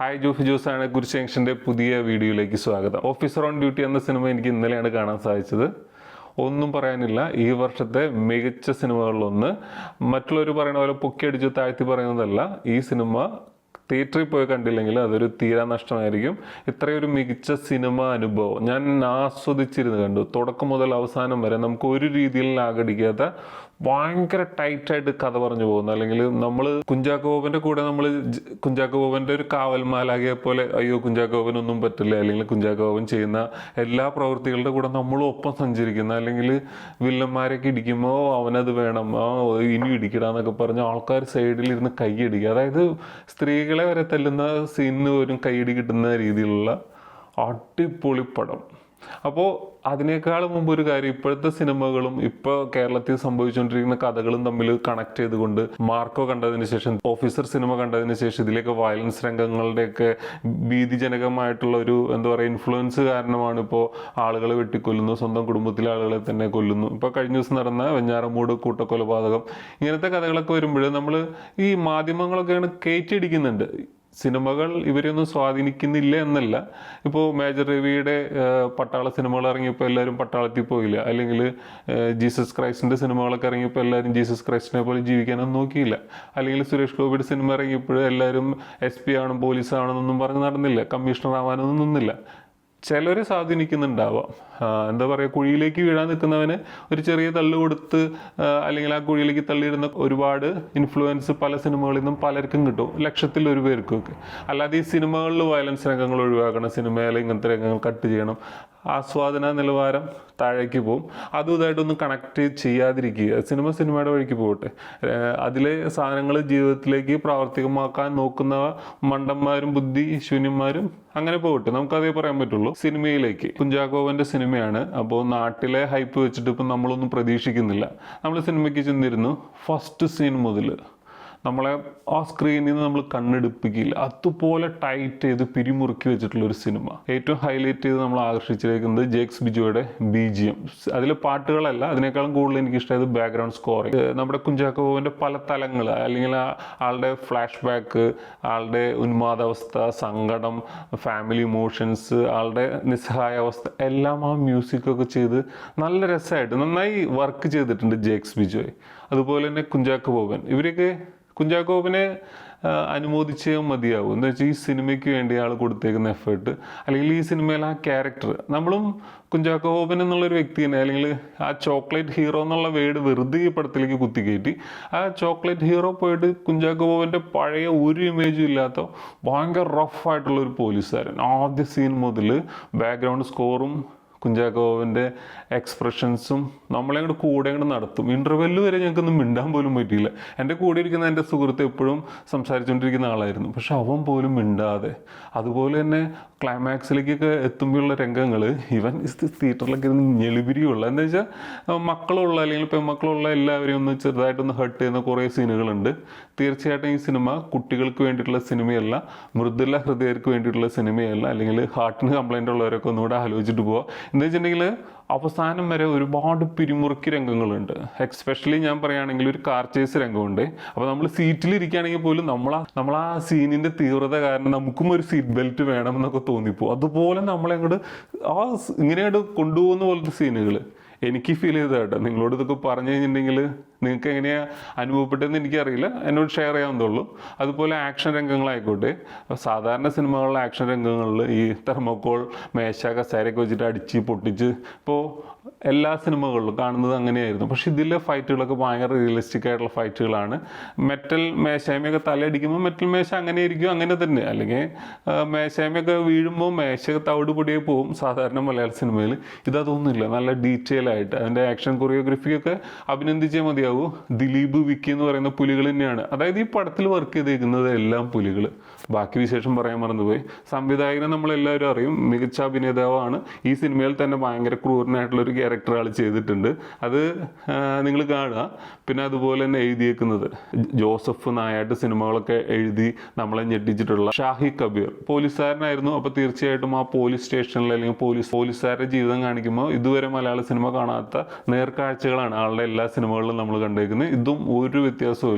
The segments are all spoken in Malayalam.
ഹായ് ജൂഫ് ജോസാണ് കുരിശ് ജംഗ്ഷന്റെ പുതിയ വീഡിയോയിലേക്ക് സ്വാഗതം. ഓഫീസർ ഓൺ ഡ്യൂട്ടി എന്ന സിനിമ എനിക്ക് ഇന്നലെയാണ് കാണാൻ സാധിച്ചത്. ഒന്നും പറയാനില്ല. ഈ വർഷത്തെ മികച്ച സിനിമകളിലൊന്ന്. മറ്റുള്ളവർ പറയുന്ന പോലെ പൊക്കിയടിച്ച് താഴ്ത്തി പറയുന്നതല്ല. ഈ സിനിമ തിയേറ്ററിൽ പോയി കണ്ടില്ലെങ്കിൽ അതൊരു തീരാ നഷ്ടമായിരിക്കും. ഇത്രയൊരു മികച്ച സിനിമ അനുഭവം. ഞാൻ ആസ്വദിച്ചിരുന്നു കണ്ടു. തുടക്കം മുതൽ അവസാനം വരെ നമുക്ക് ഒരു രീതിയിൽ ആകടിക്കാത്ത ഭയങ്കര ടൈറ്റായിട്ട് കഥ പറഞ്ഞു പോകുന്നു. അല്ലെങ്കിൽ നമ്മൾ കുഞ്ചാക്കോബന്റെ കൂടെ നമ്മൾ കുഞ്ചാക്കോബന്റെ ഒരു കാവൽമാലാകിയെ പോലെ അയ്യോ കുഞ്ചാക്കോബനൊന്നും പറ്റില്ല. അല്ലെങ്കിൽ കുഞ്ചാക്കോബൻ ചെയ്യുന്ന എല്ലാ പ്രവൃത്തികളുടെ കൂടെ നമ്മളും ഒപ്പം സഞ്ചരിക്കുന്ന അല്ലെങ്കിൽ വില്ലന്മാരൊക്കെ ഇടിക്കുമ്പോൾ അവനത് വേണം. ആ ഇനി ഇടിക്കടാന്നൊക്കെ പറഞ്ഞ് ആൾക്കാർ സൈഡിൽ ഇരുന്ന് കൈയടിക്കുക അതായത് സ്ത്രീകളെ വരെ തല്ലുന്ന സീനിന് പോലും കൈയടി കിട്ടുന്ന രീതിയിലുള്ള അടിപൊളി പടം. അപ്പോൾ അതിനേക്കാൾ മുമ്പ് ഒരു കാര്യം ഇപ്പോഴത്തെ സിനിമകളും ഇപ്പോൾ കേരളത്തിൽ സംഭവിച്ചുകൊണ്ടിരിക്കുന്ന കഥകളും തമ്മിൽ കണക്ട് ചെയ്തുകൊണ്ട് മാർക്കോ കണ്ടതിന് ശേഷം ഓഫീസർ സിനിമ കണ്ടതിന് ശേഷം ഇതിലേക്ക് വയലൻസ് രംഗങ്ങളുടെയൊക്കെ ഭീതിജനകമായിട്ടുള്ള ഒരു എന്താ പറയുക ഇൻഫ്ലുവൻസ് കാരണമാണ് ഇപ്പോൾ ആളുകളെ വെട്ടിക്കൊല്ലുന്നു സ്വന്തം കുടുംബത്തിലെ ആളുകളെ തന്നെ കൊല്ലുന്നു. ഇപ്പോൾ കഴിഞ്ഞ ദിവസം നടന്ന വെഞ്ഞാറമൂട് കൂട്ടക്കൊലപാതകം ഇങ്ങനത്തെ കഥകളൊക്കെ വരുമ്പോൾ നമ്മൾ ഈ മാധ്യമങ്ങളൊക്കെയാണ് കയറ്റിയടിക്കുന്നുണ്ട് സിനിമകൾ ഇവരെയൊന്നും സ്വാധീനിക്കുന്നില്ല എന്നല്ല. ഇപ്പോൾ മേജർ രവിയുടെ പട്ടാള സിനിമകൾ ഇറങ്ങിയപ്പോൾ എല്ലാവരും പട്ടാളത്തിൽ പോയില്ല. അല്ലെങ്കിൽ ജീസസ് ക്രൈസ്റ്റിന്റെ സിനിമകളൊക്കെ ഇറങ്ങിയപ്പോൾ എല്ലാവരും ജീസസ് ക്രൈസ്റ്റിനെ പോലെ ജീവിക്കാനൊന്നും നോക്കിയില്ല. അല്ലെങ്കിൽ സുരേഷ് ഗോപിയുടെ സിനിമ ഇറങ്ങിയപ്പോൾ എല്ലാവരും എസ് പി ആണ് പോലീസ് ആണെന്നൊന്നും പറഞ്ഞ് നടന്നില്ല. കമ്മീഷണർ ആവാനൊന്നും നിന്നില്ല. ചിലർ സ്വാധീനിക്കുന്നുണ്ടാവാം. എന്താ പറയുക കുഴിയിലേക്ക് വീഴാൻ നിൽക്കുന്നവന് ഒരു ചെറിയ തള്ളു കൊടുത്ത് അല്ലെങ്കിൽ ആ കുഴിയിലേക്ക് തള്ളിയിടുന്ന ഒരുപാട് ഇൻഫ്ലുവൻസ് പല സിനിമകളിൽ നിന്നും പലർക്കും കിട്ടും ലക്ഷത്തിൽ ഒരു പേർക്കും ഒക്കെ. അല്ലാതെ ഈ സിനിമകളിൽ വയലൻസ് രംഗങ്ങൾ ഒഴിവാക്കണം സിനിമയിൽ ഇങ്ങനത്തെ രംഗങ്ങൾ കട്ട് ചെയ്യണം ആസ്വാദന നിലവാരം താഴേക്ക് പോകും അതും ഇതായിട്ടൊന്നും കണക്ട് ചെയ്യാതിരിക്കുക. സിനിമ സിനിമയുടെ വഴിക്ക് പോകട്ടെ. അതിലെ സാധനങ്ങൾ ജീവിതത്തിലേക്ക് പ്രാവർത്തികമാക്കാൻ നോക്കുന്ന മണ്ടന്മാരും ബുദ്ധി ശൂന്യന്മാരും അങ്ങനെ പോകട്ടെ. നമുക്കതേ പറയാൻ പറ്റുള്ളൂ. സിനിമയിലേക്ക്. കുഞ്ചാക്കോവന്റെ സിനിമയാണ്. അപ്പോൾ നാട്ടിലെ ഹൈപ്പ് വെച്ചിട്ട് ഇപ്പം നമ്മളൊന്നും പ്രതീക്ഷിക്കുന്നില്ല. നമ്മൾ സിനിമയ്ക്ക് ചെന്നിരുന്നു. ഫസ്റ്റ് സീൻ മുതൽ നമ്മളെ ആ സ്ക്രീനിൽ നിന്ന് നമ്മൾ കണ്ണെടുപ്പിക്കില്ല. അതുപോലെ ടൈറ്റ് ചെയ്ത് പിരിമുറുക്കി വെച്ചിട്ടുള്ള ഒരു സിനിമ ഏറ്റവും ഹൈലൈറ്റ് ചെയ്ത് നമ്മൾ ആകർഷിച്ചിരിക്കുന്നത് ജേക്സ് ബിജോയുടെ ബി ജി എം അതിലെ പാട്ടുകളല്ല അതിനേക്കാളും കൂടുതൽ എനിക്ക് ഇഷ്ടമായത് ബാക്ക്ഗ്രൗണ്ട് സ്കോറിങ് നമ്മുടെ കുഞ്ചാക്കോവിന്റെ പല തലങ്ങൾ അല്ലെങ്കിൽ ആളുടെ ഫ്ലാഷ് ബാക്ക് ആളുടെ ഉന്മാദാവസ്ഥ സങ്കടം ഫാമിലി ഇമോഷൻസ് ആളുടെ നിസ്സഹായാവസ്ഥ എല്ലാം ആ മ്യൂസിക്കൊക്കെ ചെയ്ത് നല്ല രസമായിട്ട് നന്നായി വർക്ക് ചെയ്തിട്ടുണ്ട് ജേക്സ് ബിജോയ് അതുപോലെ തന്നെ കുഞ്ചാക്കോ ബോബൻ ഇവരൊക്കെ കുഞ്ചാക്കോ ബോബനെ അനുമോദിച്ചേ മതിയാവും. എന്താ വെച്ചാൽ ഈ സിനിമയ്ക്ക് വേണ്ടി ആൾ കൊടുത്തേക്കുന്ന എഫേർട്ട് അല്ലെങ്കിൽ ഈ സിനിമയിൽ ആ ക്യാരക്ടർ നമ്മളും കുഞ്ചാക്കോ ബോബൻ എന്നുള്ളൊരു വ്യക്തി തന്നെ. അല്ലെങ്കിൽ ആ ചോക്ലേറ്റ് ഹീറോ എന്നുള്ള വേർഡ് വെറുതെ ഈ പടത്തിലേക്ക് കുത്തിക്കയറ്റി. ആ ചോക്ലേറ്റ് ഹീറോ പോയിട്ട് കുഞ്ചാക്കോ ബോബന്റെ പഴയ ഒരു ഇമേജും ഇല്ലാത്ത ഭയങ്കര റഫ് ആയിട്ടുള്ള ഒരു പോലീസുകാരൻ ആദ്യ സീൻ മുതൽ ബാക്ക്ഗ്രൗണ്ട് സ്കോറും കുഞ്ചാക്കോവിന്റെ എക്സ്പ്രഷൻസും നമ്മളെ അങ്ങോട്ട് കൂടെ അങ്ങോട്ട് നടത്തും. ഇന്റർവെല്ല് വരെ ഞങ്ങൾക്കൊന്നും മിണ്ടാൻ പോലും പറ്റിയില്ല. എന്റെ കൂടെ ഇരിക്കുന്ന എന്റെ സുഹൃത്ത് എപ്പോഴും സംസാരിച്ചുകൊണ്ടിരിക്കുന്ന ആളായിരുന്നു. പക്ഷെ അവൻ പോലും മിണ്ടാതെ. അതുപോലെ തന്നെ ക്ലൈമാക്സിലേക്കൊക്കെ എത്തുമ്പോഴുള്ള രംഗങ്ങൾ ഇവൻ തിയേറ്ററിലൊക്കെ ഇരുന്ന് ഞെളിപിരിയുള്ള എന്താ വെച്ചാൽ മക്കളുള്ള അല്ലെങ്കിൽ പെൺമക്കളുള്ള എല്ലാവരെയും ഒന്ന് ചെറുതായിട്ടൊന്ന് ഹർട്ട് ചെയ്യുന്ന കുറേ സീനുകളുണ്ട്. തീർച്ചയായിട്ടും ഈ സിനിമ കുട്ടികൾക്ക് വേണ്ടിയിട്ടുള്ള സിനിമയല്ല മൃദുല ഹൃദയർക്ക് വേണ്ടിയിട്ടുള്ള സിനിമയല്ല. അല്ലെങ്കിൽ ഹാർട്ടിന് കംപ്ലൈന്റ് ഉള്ളവരൊക്കെ ഒന്നുകൂടെ ആലോചിച്ചിട്ട് പോവുക വെച്ചിട്ടുണ്ടെങ്കിൽ അവസാനം വരെ ഒരുപാട് പിരിമുറുക്കി രംഗങ്ങളുണ്ട്. എക്സ്പെഷ്യലി ഞാൻ പറയുകയാണെങ്കിൽ ഒരു കാർ ചേസ് രംഗമുണ്ട്. അപ്പോൾ നമ്മൾ സീറ്റിൽ ഇരിക്കുകയാണെങ്കിൽ പോലും നമ്മൾ നമ്മൾ ആ സീനിന്റെ തീവ്രത കാരണം നമുക്കും ഒരു സീറ്റ് ബെൽറ്റ് വേണം എന്നൊക്കെ തോന്നിപ്പോവും അതുപോലെ നമ്മളെ അങ്ങോട്ട് ആ ഇങ്ങനെയായിട്ട് കൊണ്ടുപോകുന്ന പോലത്തെ സീനുകൾ എനിക്ക് ഫീൽ ചെയ്തതായിട്ട് നിങ്ങളോട് ഇതൊക്കെ പറഞ്ഞു കഴിഞ്ഞിട്ടുണ്ടെങ്കിൽ നിങ്ങൾക്ക് എങ്ങനെയാ അനുഭവപ്പെട്ടതെന്ന് എനിക്കറിയില്ല. എന്നോട് ഷെയർ ചെയ്യാവുന്നതുള്ളൂ അതുപോലെ ആക്ഷൻ രംഗങ്ങളായിക്കോട്ടെ. സാധാരണ സിനിമകളിലെ ആക്ഷൻ രംഗങ്ങളിൽ ഈ തെർമോക്കോൾ മേശ കസേരയൊക്കെ വെച്ചിട്ട് അടിച്ച് പൊട്ടിച്ച് ഇപ്പോൾ എല്ലാ സിനിമകളിലും കാണുന്നത് അങ്ങനെയായിരുന്നു. പക്ഷേ ഇതിലെ ഫൈറ്റുകളൊക്കെ ഭയങ്കര റിയലിസ്റ്റിക് ആയിട്ടുള്ള ഫൈറ്റുകളാണ് മെറ്റൽ മേശായ്മയൊക്കെ തലയടിക്കുമ്പോൾ മെറ്റൽ മേശ അങ്ങനെ ഇരിക്കും അങ്ങനെ തന്നെ. അല്ലെങ്കിൽ മേശായ്മയൊക്കെ വീഴുമ്പോൾ മേശ തവിട് പൊടിയെ പോവും സാധാരണ മലയാള സിനിമയിൽ. ഇതൊന്നുമില്ല നല്ല ഡീറ്റെയിൽ ആയിട്ട് അതിന്റെ ആക്ഷൻ കൊറിയോഗ്രഫിയൊക്കെ അഭിനന്ദിച്ചേ മതിയാവൂ. ദിലീപ് വിക്കി എന്ന് പറയുന്ന പുലികൾ തന്നെയാണ്. അതായത് ഈ പടത്തിൽ വർക്ക് ചെയ്തേക്കുന്നത് എല്ലാം പുലികൾ. ബാക്കി വിശേഷം പറയാൻ മറന്നുപോയി. സംവിധായകനെ നമ്മളെല്ലാവരും അറിയും. മികച്ച അഭിനേതാവാണ്. ഈ സിനിമയിൽ തന്നെ ഭയങ്കര ക്രൂരനായിട്ടുള്ള ഒരു ക്യാരക്ടർ ആൾ ചെയ്തിട്ടുണ്ട്. അത് നിങ്ങൾ കാണുക. പിന്നെ അതുപോലെ തന്നെ എഴുതിയേക്കുന്നത്. ജോസഫ് നായാട്ട് സിനിമകളൊക്കെ എഴുതി നമ്മളെ ഞെട്ടിച്ചിട്ടുള്ള ഷാഹി കബീർ. പോലീസുകാരനായിരുന്നു. അപ്പോൾ തീർച്ചയായിട്ടും ആ പോലീസ് സ്റ്റേഷനിൽ അല്ലെങ്കിൽ പോലീസ് പോലീസുകാരുടെ ജീവിതം കാണിക്കുമ്പോൾ ഇതുവരെ മലയാള സിനിമ കാണാത്ത നേർക്കാഴ്ചകളാണ് ആളുടെ എല്ലാ സിനിമകളിലും നമ്മൾ കണ്ടേക്കുന്നത്. ഇതും ഒരു വ്യത്യാസവും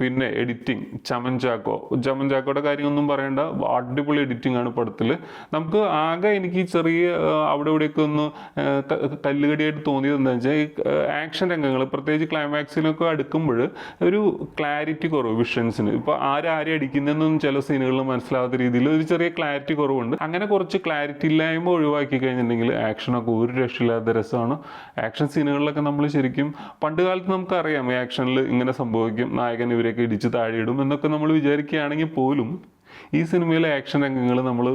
പിന്നെ എഡിറ്റിംഗ് ചമൻ ചാക്കോ ചമൻ ചാക്കോയുടെ കാര്യമൊന്നും പറയേണ്ട. അടിപൊളി എഡിറ്റിംഗ് ആണ് പടത്തിൽ നമുക്ക് ആകെ എനിക്ക് ചെറിയ അവിടെ ഇവിടെയൊക്കെ ഒന്ന് കല്ലുകടിയായിട്ട് തോന്നിയത് എന്താണെന്ന് വെച്ചാൽ ഈ ആക്ഷൻ രംഗങ്ങൾ പ്രത്യേകിച്ച് ക്ലൈമാക്സിലൊക്കെ അടുക്കുമ്പോൾ ഒരു ക്ലാരിറ്റി കുറവ് വിഷൻസിന് ഇപ്പോൾ ആരാരെ അടിക്കുന്നതെന്നൊന്നും ചില സീനുകളിൽ മനസ്സിലാവാത്ത രീതിയിൽ ഒരു ചെറിയ ക്ലാരിറ്റി കുറവുണ്ട്. അങ്ങനെ കുറച്ച് ക്ലാരിറ്റി ഇല്ലായ്മ ഒഴിവാക്കി കഴിഞ്ഞിട്ടുണ്ടെങ്കിൽ ആക്ഷനൊക്കെ ഒരു രക്ഷയില്ലാത്ത രസമാണ്. ആക്ഷൻ സീനുകളിലൊക്കെ നമ്മൾ ശരിക്കും പണ്ട് കാലത്ത് നമുക്കറിയാം ഈ ആക്ഷനിൽ ഇങ്ങനെ സംഭവിക്കും. നായകൻ ഇവരെയൊക്കെ ഇടിച്ച് താഴെയിടും എന്നൊക്കെ നമ്മൾ വിചാരിക്കുകയാണെങ്കിൽ പോലും ഈ സിനിമയിലെ ആക്ഷൻ രംഗങ്ങൾ നമ്മൾ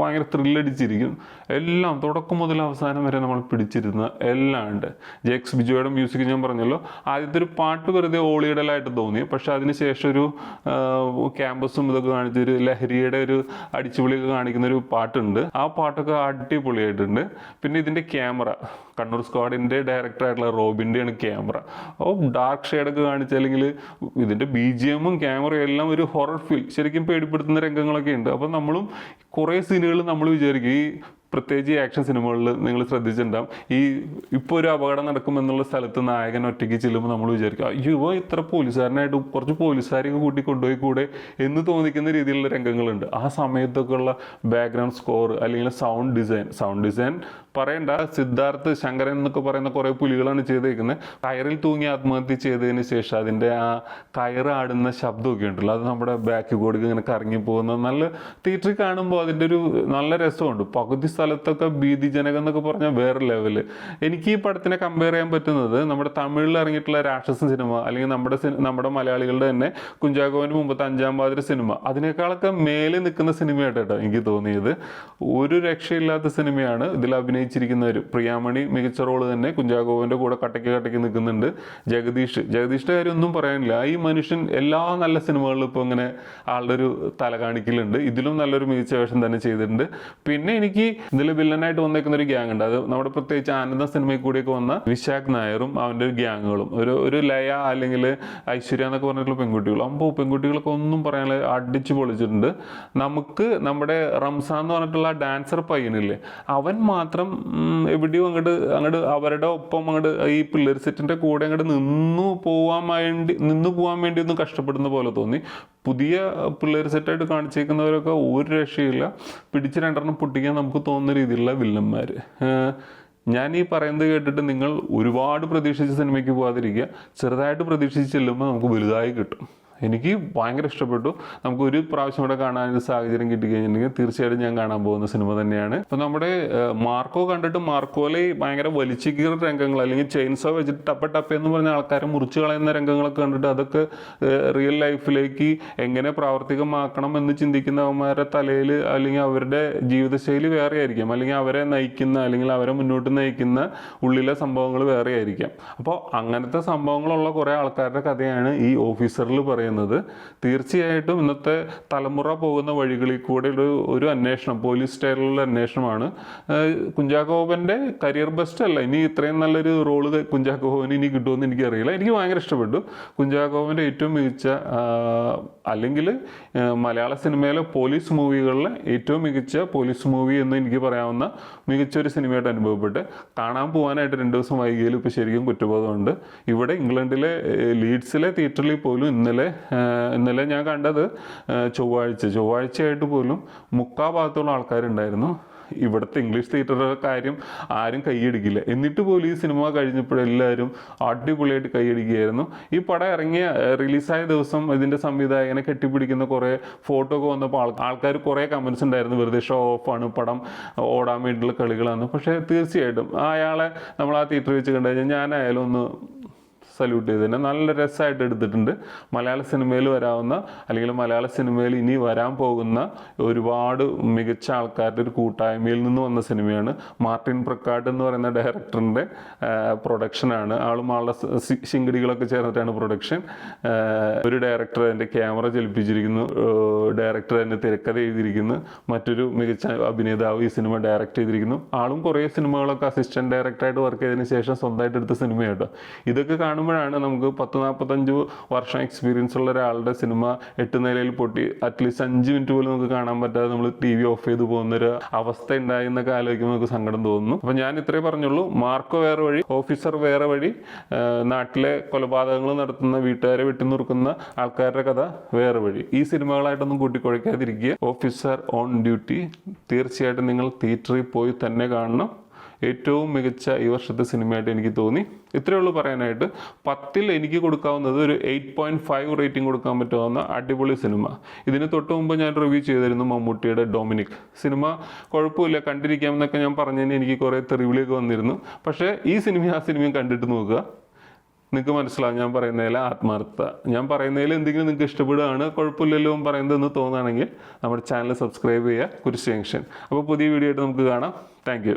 ഭയങ്കര ത്രില്ലടിച്ചിരിക്കും. എല്ലാം തുടക്കം മുതൽ അവസാനം വരെ നമ്മൾ പിടിച്ചിരുന്ന എല്ലാം ഉണ്ട്. ജെക്സ് ബിജോയുടെ മ്യൂസിക് ഞാൻ പറഞ്ഞല്ലോ. ആദ്യത്തെ ഒരു പാട്ട് വെറുതെ ഓളിയിടലായിട്ട് തോന്നി. പക്ഷെ അതിനുശേഷം ഒരു ക്യാമ്പസും ഇതൊക്കെ കാണിച്ച ഒരു ലഹരിയുടെ ഒരു അടിച്ചുപൊളിയൊക്കെ കാണിക്കുന്ന ഒരു പാട്ടുണ്ട്. ആ പാട്ടൊക്കെ അടിപൊളിയായിട്ടുണ്ട്. പിന്നെ ഇതിന്റെ ക്യാമറ. കണ്ണൂർ സ്ക്വാഡിന്റെ ഡയറക്ടറായിട്ടുള്ള റോബിന്റെയാണ് ക്യാമറ. അപ്പോൾ ഡാർക്ക് ഷെയ്ഡൊക്കെ കാണിച്ച അല്ലെങ്കിൽ ഇതിന്റെ ബി ജി എമ്മും ക്യാമറയും എല്ലാം ഒരു ഹൊറർ ഫീൽ ശരിക്കും പേടിപ്പെടുത്തുന്ന രംഗങ്ങളൊക്കെ ഉണ്ട്. അപ്പോൾ നമ്മളും കുറേ സീനുകൾ നമ്മൾ വിചാരിക്കും ഈ പ്രത്യേകിച്ച് ഈ ആക്ഷൻ സിനിമകളിൽ നിങ്ങൾ ശ്രദ്ധിച്ചിട്ടുണ്ടാവും. ഈ ഇപ്പോൾ ഒരു അപകടം നടക്കുമെന്നുള്ള സ്ഥലത്ത് നായകൻ ഒറ്റയ്ക്ക് ചെല്ലുമ്പോൾ നമ്മൾ വിചാരിക്കും അയ്യോ ഇത്ര പോലീസുകാരനായിട്ട് കുറച്ച് പോലീസുകാരെയൊക്കെ കൂട്ടി കൊണ്ടുപോയി കൂടെ എന്ന് തോന്നിക്കുന്ന രീതിയിലുള്ള രംഗങ്ങളുണ്ട്. ആ സമയത്തൊക്കെ ഉള്ള ബാക്ക്ഗ്രൗണ്ട് സ്കോർ അല്ലെങ്കിൽ സൗണ്ട് ഡിസൈൻ സൗണ്ട് ഡിസൈൻ പറയണ്ട. സിദ്ധാർത്ഥ് ശങ്കരൻ എന്നൊക്കെ പറയുന്ന കുറേ പുലികളാണ് ചെയ്തേക്കുന്നത് കയറിൽ തൂങ്ങി ആത്മഹത്യ ചെയ്തതിന് ശേഷം അതിന്റെ ആ കയറാടുന്ന ശബ്ദമൊക്കെ ഉണ്ടല്ലോ. അത് നമ്മുടെ ബാക്ക് ബോർഡിൽ ഇങ്ങനെ കറങ്ങി പോകുന്ന നല്ല തിയേറ്ററിൽ കാണുമ്പോൾ അതിന്റെ ഒരു നല്ല രസമുണ്ട്. പകുതി സ്ഥലത്തൊക്കെ ഭീതിജനകം എന്നൊക്കെ പറഞ്ഞാൽ വേറെ ലെവൽ എനിക്ക് ഈ പടത്തിനെ കമ്പയർ ചെയ്യാൻ പറ്റുന്നത് നമ്മുടെ തമിഴിൽ ഇറങ്ങിയിട്ടുള്ള രാക്ഷസ സിനിമ അല്ലെങ്കിൽ നമ്മുടെ നമ്മുടെ മലയാളികളുടെ തന്നെ കുഞ്ചാക്കോവിന് മുമ്പത്തെ അഞ്ചാം പാതിര സിനിമ അതിനേക്കാളൊക്കെ മേലെ നിൽക്കുന്ന സിനിമയായിട്ട് കേട്ടോ എനിക്ക് തോന്നിയത്. ഒരു രക്ഷയില്ലാത്ത സിനിമയാണ് ഇതിൽ അഭിനയിച്ചിരിക്കുന്നവർ പ്രിയാമണി മികച്ച റോൾ തന്നെ കുഞ്ചാക്കോവിന്റെ കൂടെ കട്ടയ്ക്ക് കട്ടയ്ക്ക് നിൽക്കുന്നുണ്ട് ജഗദീഷ്. ജഗദീഷിന്റെ കാര്യം ഒന്നും പറയാനില്ല. ഈ മനുഷ്യൻ എല്ലാ നല്ല സിനിമകളിലും ഇപ്പോൾ ഇങ്ങനെ ആളുടെ ഒരു തല കാണിക്കലുണ്ട്. ഇതിലും നല്ലൊരു മികച്ച വേഷം തന്നെ ചെയ്തിട്ടുണ്ട്. പിന്നെ എനിക്ക് ഇതിൽ വില്ലനായിട്ട് വന്നേക്കുന്ന ഒരു ഗ്യാങ് ഉണ്ട്. അത് നമ്മുടെ പ്രത്യേകിച്ച് ആനന്ദ സിനിമയിൽ കൂടിയൊക്കെ വന്ന വിശാഖ് നായറും അവന്റെ ഒരു ഗ്യാങ്ങുകളും ഒരു ഒരു ലയ അല്ലെങ്കിൽ ഐശ്വര്യ എന്നൊക്കെ പറഞ്ഞിട്ടുള്ള പെൺകുട്ടികൾ. അമ്പോ പെൺകുട്ടികളൊക്കെ ഒന്നും പറയാനില്ല അടിച്ചു പൊളിച്ചിട്ടുണ്ട്. നമുക്ക് നമ്മുടെ റംസാൻ എന്ന് പറഞ്ഞിട്ടുള്ള ഡാൻസർ പയ്യനില്ലേ അവൻ മാത്രം എവിടെയോ അങ്ങോട്ട് അങ്ങോട്ട് അവരുടെ ഒപ്പം അങ്ങോട്ട് ഈ പിള്ളേർ സെറ്റിന്റെ കൂടെ അങ്ങോട്ട് നിന്നു പോവാൻ വേണ്ടി നിന്നു പോവാൻ വേണ്ടി ഒന്നും കഷ്ടപ്പെടുന്ന പോലെ തോന്നി. പുതിയ പിള്ളേർ സെറ്റായിട്ട് കാണിച്ചേക്കുന്നവരൊക്കെ ഒരു രക്ഷയില്ല. പിടിച്ച് രണ്ടെണ്ണം പൊട്ടിക്കാൻ നമുക്ക് തോന്നുന്ന രീതിയിലുള്ള വില്ലന്മാർ ഞാൻ ഈ പറയുന്നത് കേട്ടിട്ട് നിങ്ങൾ ഒരുപാട് പ്രതീക്ഷിച്ച് സിനിമയ്ക്ക് പോകാതിരിക്കുക. ചെറുതായിട്ട് പ്രതീക്ഷിച്ച് ചെല്ലുമ്പോൾ നമുക്ക് വലുതായി കിട്ടും. എനിക്ക് ഭയങ്കര ഇഷ്ടപ്പെട്ടു. നമുക്ക് ഒരു പ്രാവശ്യം കൂടെ കാണാൻ ഒരു സാഹചര്യം കിട്ടിക്കഴിഞ്ഞിട്ടുണ്ടെങ്കിൽ തീർച്ചയായിട്ടും ഞാൻ കാണാൻ പോകുന്ന സിനിമ തന്നെയാണ്. ഇപ്പം നമ്മുടെ മാർക്കോ കണ്ടിട്ട് മാർക്കോയിലെ ഭയങ്കര വലിച്ചുകീറ രംഗങ്ങൾ അല്ലെങ്കിൽ ചെയിൻസോ വെച്ചിട്ട് ടപ്പ ടപ്പ എന്ന് പറഞ്ഞ ആൾക്കാരെ മുറിച്ച് കളയുന്ന രംഗങ്ങളൊക്കെ കണ്ടിട്ട് അതൊക്കെ റിയൽ ലൈഫിലേക്ക് എങ്ങനെ പ്രാവർത്തികമാക്കണം എന്ന് ചിന്തിക്കുന്നവന്മാരുടെ തലയിൽ അല്ലെങ്കിൽ അവരുടെ ജീവിതശൈലി വേറെ ആയിരിക്കാം. അല്ലെങ്കിൽ അവരെ നയിക്കുന്ന അല്ലെങ്കിൽ അവരെ മുന്നോട്ട് നയിക്കുന്ന ഉള്ളിലെ സംഭവങ്ങൾ വേറെ ആയിരിക്കാം. അപ്പോൾ അങ്ങനത്തെ സംഭവങ്ങളുള്ള കുറേ ആൾക്കാരുടെ കഥയാണ് ഈ ഓഫീസറിൽ പറയുന്നത്. തീർച്ചയായിട്ടും ഇന്നത്തെ തലമുറ പോകുന്ന വഴികളിൽ കൂടെ ഒരു ഒരു അന്വേഷണം പോലീസ് സ്റ്റൈലിലുള്ള അന്വേഷണമാണ്. കുഞ്ചാക്കോബന്റെ കരിയർ ബെസ്റ്റ് അല്ല. ഇനി ഇത്രയും നല്ലൊരു റോൾ കുഞ്ചാക്കോബന് ഇനി കിട്ടുമെന്ന് എനിക്കറിയില്ല. എനിക്ക് ഭയങ്കര ഇഷ്ടപ്പെട്ടു. കുഞ്ചാക്കോബന്റെ ഏറ്റവും മികച്ച അല്ലെങ്കിൽ മലയാള സിനിമയിലെ പോലീസ് മൂവികളിലെ ഏറ്റവും മികച്ച പോലീസ് മൂവി എന്ന് എനിക്ക് പറയാവുന്ന മികച്ചൊരു സിനിമയായിട്ട് അനുഭവപ്പെട്ട് കാണാൻ പോകാനായിട്ട് രണ്ട് ദിവസം വൈകിയാലും ഇപ്പോൾ ശരിക്കും കുറ്റബോധമുണ്ട്. ഇവിടെ ഇംഗ്ലണ്ടിലെ ലീഡ്സിലെ തിയേറ്ററിൽ പോലും ഇന്നലെ ഇന്നലെ ഞാൻ കണ്ടത് ചൊവ്വാഴ്ച. ചൊവ്വാഴ്ചയായിട്ട് പോലും മുക്കാ ഭാഗത്തുള്ള ആൾക്കാരുണ്ടായിരുന്നു. ഇവിടുത്തെ ഇംഗ്ലീഷ് തിയേറ്ററുടെ കാര്യം ആരും കൈയടിക്കില്ല. എന്നിട്ട് പോലും ഈ സിനിമ കഴിഞ്ഞപ്പോഴെല്ലാവരും അടിപൊളിയായിട്ട് കൈയടിക്കുകയായിരുന്നു. ഈ പടം ഇറങ്ങിയ റിലീസായ ദിവസം ഇതിന്റെ സംവിധായകനെ കെട്ടിപ്പിടിക്കുന്ന കുറേ ഫോട്ടോ ഒക്കെ വന്നപ്പോൾ ആൾക്കാർ കുറേ കമൻസ് ഉണ്ടായിരുന്നു. വെറുതെ ഷോ ഓഫാണ് പടം ഓടാൻ വേണ്ടിയിട്ടുള്ള കളികളാണ്. പക്ഷേ തീർച്ചയായിട്ടും അയാളെ നമ്മൾ ആ തിയേറ്ററിൽ വെച്ച് കണ്ടു കഴിഞ്ഞാൽ ഞാനായാലും ഒന്ന് സല്യൂട്ട് ചെയ്തതിനെ നല്ല രസമായിട്ട് എടുത്തിട്ടുണ്ട്. മലയാള സിനിമയിൽ വരാവുന്ന അല്ലെങ്കിൽ മലയാള സിനിമയിൽ ഇനി വരാൻ പോകുന്ന ഒരുപാട് മികച്ച ആൾക്കാരുടെ ഒരു കൂട്ടായ്മയിൽ നിന്ന് വന്ന സിനിമയാണ്. മാർട്ടിൻ പ്രക്കാട്ട് എന്ന് പറയുന്ന ഡയറക്ടറിന്റെ പ്രൊഡക്ഷനാണ് ആളും ആളുടെ ശിങ്കിടികളൊക്കെ ചേർന്നിട്ടാണ് പ്രൊഡക്ഷൻ ഒരു ഡയറക്ടർ അതിന്റെ ക്യാമറ ചലിപ്പിച്ചിരിക്കുന്നു ഡയറക്ടർ അതിന്റെ തിരക്കഥ എഴുതിയിരിക്കുന്നു. മറ്റൊരു മികച്ച അഭിനേതാവ് ഈ സിനിമ ഡയറക്റ്റ് ചെയ്തിരിക്കുന്നു. ആളും കുറേ സിനിമകളൊക്കെ അസിസ്റ്റന്റ് ഡയറക്ടറായിട്ട് വർക്ക് ചെയ്തതിന് ശേഷം സ്വന്തമായിട്ട് എടുത്ത സിനിമയാട്ടോ. ഇതൊക്കെ കാണുമ്പോൾ കാണുമ്പോഴാണ് നമുക്ക് പത്ത് നാൽപ്പത്തഞ്ച് വർഷം എക്സ്പീരിയൻസ് ഉള്ള ഒരാളുടെ സിനിമ എട്ട് നിലയിൽ പൊട്ടി. അറ്റ്ലീസ്റ്റ് അഞ്ച് മിനിറ്റ് പോലും നമുക്ക് കാണാൻ പറ്റാതെ നമ്മൾ ടി വി ഓഫ് ചെയ്ത് പോകുന്നൊരു അവസ്ഥ ഉണ്ടായിരുന്ന ആലോചിക്കുമ്പോൾ നമുക്ക് സങ്കടം തോന്നുന്നു. അപ്പോൾ ഞാൻ ഇത്രേ പറഞ്ഞുള്ളൂ. മാർക്കോ വേറെ വഴി ഓഫീസർ വേറെ വഴി നാട്ടിലെ കൊലപാതകങ്ങൾ നടത്തുന്ന വീട്ടുകാരെ വെട്ടിനുറുക്കുന്ന ആൾക്കാരുടെ കഥ വേറെ വഴി. ഈ സിനിമകളായിട്ടൊന്നും കൂട്ടിക്കുഴയ്ക്കാതിരിക്കുക ഓഫീസർ ഓൺ ഡ്യൂട്ടി തീർച്ചയായിട്ടും നിങ്ങൾ തിയേറ്ററിൽ പോയി തന്നെ കാണണം. ഏറ്റവും മികച്ച ഈ വർഷത്തെ സിനിമയായിട്ട് എനിക്ക് തോന്നി. ഇത്രയേ ഉള്ളൂ പറയാനായിട്ട്. പത്തിൽ എനിക്ക് കൊടുക്കാവുന്നത് ഒരു എയ്റ്റ് പോയിന്റ് ഫൈവ് റേറ്റിംഗ് കൊടുക്കാൻ പറ്റാവുന്ന അടിപൊളി സിനിമ. ഇതിന് തൊട്ട് മുമ്പ് ഞാൻ റിവ്യൂ ചെയ്തിരുന്നു മമ്മൂട്ടിയുടെ ഡൊമിനിക്. സിനിമ കുഴപ്പമില്ല കണ്ടിരിക്കാമെന്നൊക്കെ ഞാൻ പറഞ്ഞതിന് എനിക്ക് കുറേ തെറിവിളിയൊക്കെ വന്നിരുന്നു. പക്ഷേ ഈ സിനിമ ആ സിനിമയും കണ്ടിട്ട് നോക്കുക. നിങ്ങൾക്ക് മനസ്സിലാവും ഞാൻ പറയുന്നതിൽ ആത്മാർത്ഥത ഞാൻ പറയുന്നതിൽ എന്തെങ്കിലും നിങ്ങൾക്ക് ഇഷ്ടപ്പെടുകയാണ് കുഴപ്പമില്ലല്ലോ എന്ന് പറയുന്നതെന്ന് തോന്നുകയാണെങ്കിൽ നമ്മുടെ ചാനൽ സബ്സ്ക്രൈബ് ചെയ്യുക കുരിശ് ജംഗ്ഷൻ. അപ്പോൾ പുതിയ വീഡിയോ ആയിട്ട് നമുക്ക് കാണാം. താങ്ക്